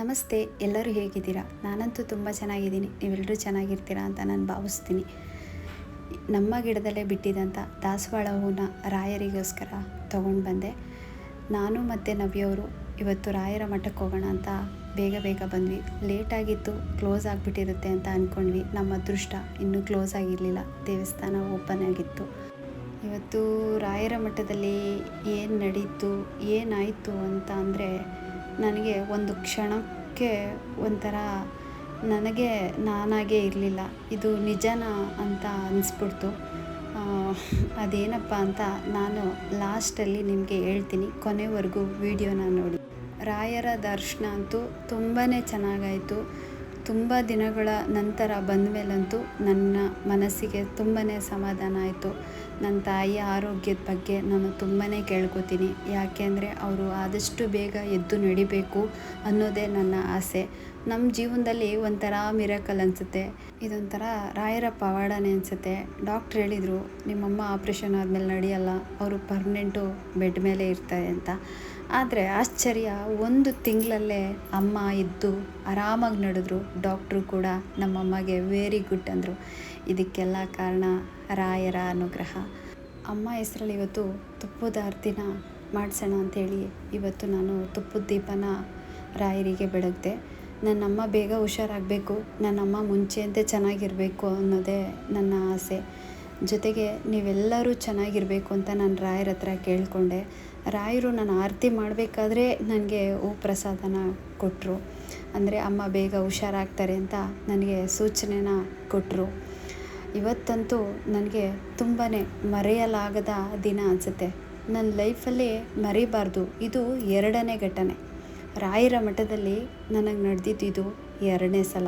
ನಮಸ್ತೆ, ಎಲ್ಲರೂ ಹೇಗಿದ್ದೀರಾ? ನಾನಂತೂ ತುಂಬ ಚೆನ್ನಾಗಿದ್ದೀನಿ. ನೀವೆಲ್ಲರೂ ಚೆನ್ನಾಗಿರ್ತೀರಾ ಅಂತ ನಾನು ಭಾವಿಸ್ತೀನಿ. ನಮ್ಮ ಗಿಡದಲ್ಲೇ ಬಿಟ್ಟಿದ್ದಂಥ ದಾಸವಾಳ ಹೂನ ರಾಯರಿಗೋಸ್ಕರ ತೊಗೊಂಡು ಬಂದೆ. ನಾನು ಮತ್ತು ನವ್ಯವರು ಇವತ್ತು ರಾಯರ ಮಠಕ್ಕೆ ಹೋಗೋಣ ಅಂತ ಬೇಗ ಬೇಗ ಬಂದ್ವಿ. ಲೇಟಾಗಿತ್ತು, ಕ್ಲೋಸ್ ಆಗಿಬಿಟ್ಟಿರುತ್ತೆ ಅಂತ ಅಂದ್ಕೊಂಡ್ವಿ ನಮ್ಮ ಅದೃಷ್ಟ ಇನ್ನೂ ಕ್ಲೋಸ್ ಆಗಿರಲಿಲ್ಲ. ದೇವಸ್ಥಾನ ಓಪನ್ ಆಗಿತ್ತು. ಇವತ್ತು ರಾಯರ ಮಠದಲ್ಲಿ ಏನು ನಡೀತು, ಏನಾಯಿತು ಅಂತ ಅಂದರೆ ನನಗೆ ಒಂದು ಕ್ಷಣಕ್ಕೆ ಒಂಥರ ನನಗೆ ನಾನಾಗೇ ಇರಲಿಲ್ಲ. ಇದು ನಿಜನಾ ಅಂತ ಅನಿಸ್ಬಿಡ್ತು. ಅದೇನಪ್ಪ ಅಂತ ನಾನು ಲಾಸ್ಟಲ್ಲಿ ನಿಮಗೆ ಹೇಳ್ತೀನಿ. ಕೊನೆವರೆಗೂ ವಿಡಿಯೋನ ನೋಡಿ. ರಾಯರ ದರ್ಶನ ಅಂತೂ ತುಂಬಾ ಚೆನ್ನಾಗಾಯಿತು. ತುಂಬ ದಿನಗಳ ನಂತರ ಬಂದ ಮೇಲಂತೂ ನನ್ನ ಮನಸ್ಸಿಗೆ ತುಂಬಾ ಸಮಾಧಾನ ಆಯಿತು. ನನ್ನ ತಾಯಿಯ ಆರೋಗ್ಯದ ಬಗ್ಗೆ ನಾನು ತುಂಬಾ ಕೇಳ್ಕೊತೀನಿ. ಯಾಕೆಂದರೆ ಅವರು ಆದಷ್ಟು ಬೇಗ ಎದ್ದು ನಡಿಬೇಕು ಅನ್ನೋದೇ ನನ್ನ ಆಸೆ. ನಮ್ಮ ಜೀವನದಲ್ಲಿ ಒಂಥರ ಮಿರಕಲ್ ಅನಿಸುತ್ತೆ. ಇದೊಂಥರ ರಾಯರ ಪವಾಡನೆ ಅನಿಸುತ್ತೆ. ಡಾಕ್ಟ್ರ್ ಹೇಳಿದರು, ನಿಮ್ಮಮ್ಮ ಆಪ್ರೇಷನ್ ಆದಮೇಲೆ ನಡೆಯಲ್ಲ. ಅವರು ಪರ್ಮನೆಂಟು ಬೆಡ್ ಮೇಲೆ ಇರ್ತಾರೆ ಅಂತ. ಆದರೆ ಆಶ್ಚರ್ಯ, ಒಂದು ತಿಂಗಳಲ್ಲೇ ಅಮ್ಮ ಇದ್ದು ಆರಾಮಾಗಿ ನಡೆದ್ರು. ಡಾಕ್ಟ್ರು ಕೂಡ ನಮ್ಮಮ್ಮಗೆ ವೆರಿ ಗುಡ್ ಅಂದರು. ಇದಕ್ಕೆಲ್ಲ ಕಾರಣ ರಾಯರ ಅನುಗ್ರಹ. ಅಮ್ಮ ಹೆಸರಲ್ಲಿ ಇವತ್ತು ತುಪ್ಪದ ಆರತಿನ ಮಾಡಿಸೋಣ ಅಂಥೇಳಿ ಇವತ್ತು ನಾನು ತುಪ್ಪದ ದೀಪನ ರಾಯರಿಗೆ ಬೆಳಗ್ದೆ. ನನ್ನಮ್ಮ ಬೇಗ ಹುಷಾರಾಗಬೇಕು, ನನ್ನಮ್ಮ ಮುಂಚೆಯಂತೆ ಚೆನ್ನಾಗಿರಬೇಕು ಅನ್ನೋದೇ ನನ್ನ ಆಸೆ. ಜೊತೆಗೆ ನೀವೆಲ್ಲರೂ ಚೆನ್ನಾಗಿರಬೇಕು ಅಂತ ನಾನು ರಾಯರ ಹತ್ರ ಕೇಳಿಕೊಂಡೆ. ರಾಯರು ನಾನು ಆರತಿ ಮಾಡಬೇಕಾದ್ರೆ ನನಗೆ ಹೂ ಪ್ರಸಾದನ ಕೊಟ್ಟರು ಅಂದರೆ ಅಮ್ಮ ಬೇಗ ಹುಷಾರಾಗ್ತಾರೆ ಅಂತ ನನಗೆ ಸೂಚನೆನ ಕೊಟ್ಟರು ಇವತ್ತಂತೂ ನನಗೆ ತುಂಬಾ ಮರೆಯಲಾಗದ ದಿನ ಅನಿಸುತ್ತೆ. ನನ್ನ ಲೈಫಲ್ಲಿ ಮರಿಬಾರ್ದು. ಇದು ಎರಡನೇ ಘಟನೆ. ರಾಯರ ಮಠದಲ್ಲಿ ನನಗೆ ನಡೆದಿದ್ದು ಎರಡನೇ ಸಲ.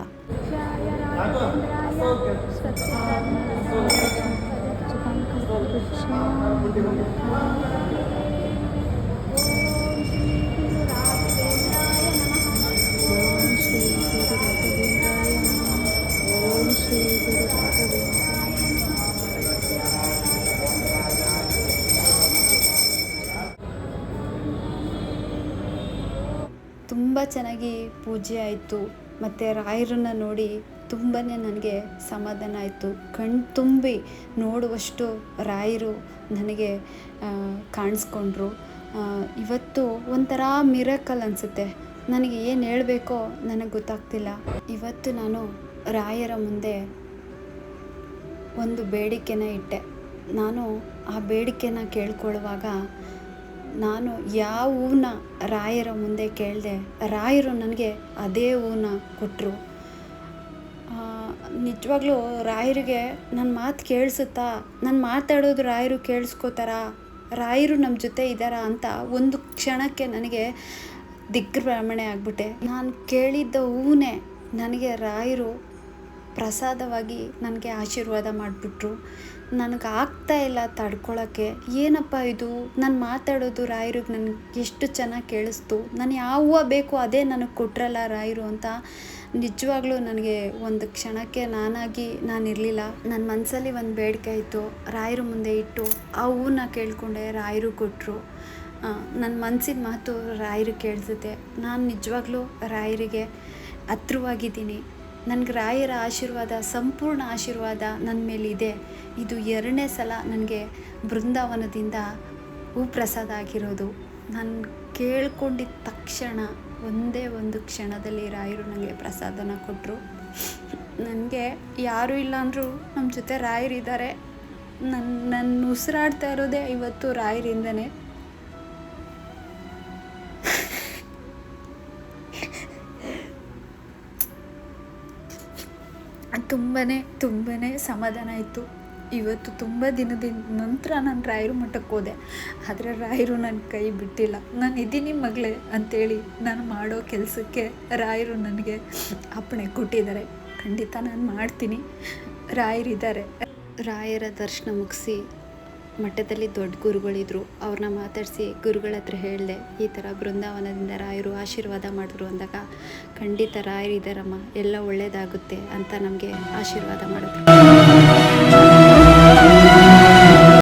ತುಂಬ ಚೆನ್ನಾಗಿ ಪೂಜೆ ಆಯಿತು. ಮತ್ತು ರಾಯರನ್ನ ನೋಡಿ ತುಂಬಾ ನನಗೆ ಸಮಾಧಾನ ಆಯಿತು. ಕಣ್ಣು ತುಂಬಿ ನೋಡುವಷ್ಟು ರಾಯರು ನನಗೆ ಕಾಣಿಸ್ಕೊಂಡ್ರು. ಇವತ್ತು ಒಂಥರ ಮಿರಕಲ್ ಅನಿಸುತ್ತೆ. ನನಗೆ ಏನು ಹೇಳಬೇಕೋ ನನಗೆ ಗೊತ್ತಾಗ್ತಿಲ್ಲ. ಇವತ್ತು ನಾನು ರಾಯರ ಮುಂದೆ ಒಂದು ಬೇಡಿಕೆನ ಇಟ್ಟೆ. ನಾನು ಆ ಬೇಡಿಕೆನ ಕೇಳ್ಕೊಳ್ಳುವಾಗ ನಾನು ಯಾವ ಹೂವನ್ನ ರಾಯರ ಮುಂದೆ ಕೇಳಿದೆ, ರಾಯರು ನನಗೆ ಅದೇ ಹೂವನ್ನ ಕೊಟ್ಟರು ನಿಜವಾಗ್ಲೂ ರಾಯರಿಗೆ ನನ್ನ ಮಾತು ಕೇಳಿಸುತ್ತಾ, ನಾನು ಮಾತಾಡೋದು ರಾಯರು ಕೇಳಿಸ್ಕೋತಾರಾ, ರಾಯರು ನಮ್ಮ ಜೊತೆ ಇದ್ದಾರಾ ಅಂತ ಒಂದು ಕ್ಷಣಕ್ಕೆ ನನಗೆ ದಿಗ್ಭ್ರಮಣೆ ಆಗ್ಬಿಟ್ಟೆ. ನಾನು ಕೇಳಿದ್ದ ಹೂವನ್ನೇ ನನಗೆ ರಾಯರು ಪ್ರಸಾದವಾಗಿ ನನಗೆ ಆಶೀರ್ವಾದ ಮಾಡಿಬಿಟ್ರು. ನನಗೆ ಆಗ್ತಾ ಇಲ್ಲ ತಡ್ಕೊಳ್ಳೋಕ್ಕೆ ಏನಪ್ಪ ಇದು? ನಾನು ಮಾತಾಡೋದು ರಾಯರಿಗೆ ನನಗೆ ಎಷ್ಟು ಚೆನ್ನಾಗಿ ಕೇಳಿಸ್ತು. ನಾನು ಯಾವ ಹೂವು ಬೇಕು ಅದೇ ನನಗೆ ಕೊಟ್ರಲ್ಲ ರಾಯರು ಅಂತ ನಿಜವಾಗ್ಲೂ ನನಗೆ ಒಂದು ಕ್ಷಣಕ್ಕೆ ನಾನಾಗಿ ನಾನು ಇರಲಿಲ್ಲ. ನನ್ನ ಮನಸ್ಸಲ್ಲಿ ಒಂದು ಬೇಡಿಕೆ ಇತ್ತು. ರಾಯರ ಮುಂದೆ ಇಟ್ಟು ಆ ಹೂವನ್ನ ಕೇಳಿಕೊಂಡೆ ರಾಯರು ಕೊಟ್ಟರು ನನ್ನ ಮನಸ್ಸಿನ ಮಾತು ರಾಯರು ಕೇಳಿಸುತ್ತೆ. ನಾನು ನಿಜವಾಗ್ಲೂ ರಾಯರಿಗೆ ಹತ್ರವಾಗಿದ್ದೀನಿ. ನನಗೆ ರಾಯರ ಆಶೀರ್ವಾದ, ಸಂಪೂರ್ಣ ಆಶೀರ್ವಾದ ನನ್ನ ಮೇಲಿದೆ. ಇದು ಎರಡನೇ ಸಲ ನನಗೆ ಬೃಂದಾವನದಿಂದ ಹೂಪ್ರಸಾದ ಆಗಿರೋದು. ನಾನು ಕೇಳ್ಕೊಂಡಿದ್ದ ತಕ್ಷಣ, ಒಂದೇ ಒಂದು ಕ್ಷಣದಲ್ಲಿ ರಾಯರು ನನಗೆ ಪ್ರಸಾದನ ಕೊಟ್ಟರು ನನಗೆ ಯಾರೂ ಇಲ್ಲ ಅಂದರೂ ನಮ್ಮ ಜೊತೆ ರಾಯರಿದ್ದಾರೆ. ನನ್ನ ನನ್ನ ಉಸಿರಾಡ್ತಾ ಇರೋದೇ ಇವತ್ತು ರಾಯರಿಂದನೇ. ತುಂಬಾ ತುಂಬಾ ಸಮಾಧಾನ ಆಯಿತು. ಇವತ್ತು ತುಂಬ ದಿನದಿಂದ ನಂತರ ನಾನು ರಾಯರು ಮಠಕ್ಕೆ ಹೋದೆ. ಆದರೆ ರಾಯರು ನನ್ನ ಕೈ ಬಿಟ್ಟಿಲ್ಲ. ನಾನು ಇದ್ದೀನಿ ಮಗಳೇ ಅಂತೇಳಿ ನಾನು ಮಾಡೋ ಕೆಲಸಕ್ಕೆ ರಾಯರು ನನಗೆ ಅಪ್ಪಣೆ ಕೊಟ್ಟಿದ್ದಾರೆ. ಖಂಡಿತ ನಾನು ಮಾಡ್ತೀನಿ. ರಾಯರಿದ್ದಾರೆ. ರಾಯರ ದರ್ಶನ ಮುಗಿಸಿ ಮಠದಲ್ಲಿ ದೊಡ್ಡ ಗುರುಗಳಿದ್ರು. ಅವ್ರನ್ನ ಮಾತಾಡಿಸಿ ಗುರುಗಳ ಹತ್ರ ಹೇಳಿದೆ, ಈ ಥರ ಬೃಂದಾವನದಿಂದ ರಾಯರು ಆಶೀರ್ವಾದ ಮಾಡಿದ್ರು ಅಂದಾಗ, ಖಂಡಿತ ರಾಯರಿದ್ದಾರಮ್ಮ ಎಲ್ಲ ಒಳ್ಳೆಯದಾಗುತ್ತೆ ಅಂತ ನಮಗೆ ಆಶೀರ್ವಾದ ಮಾಡಿದ್ರು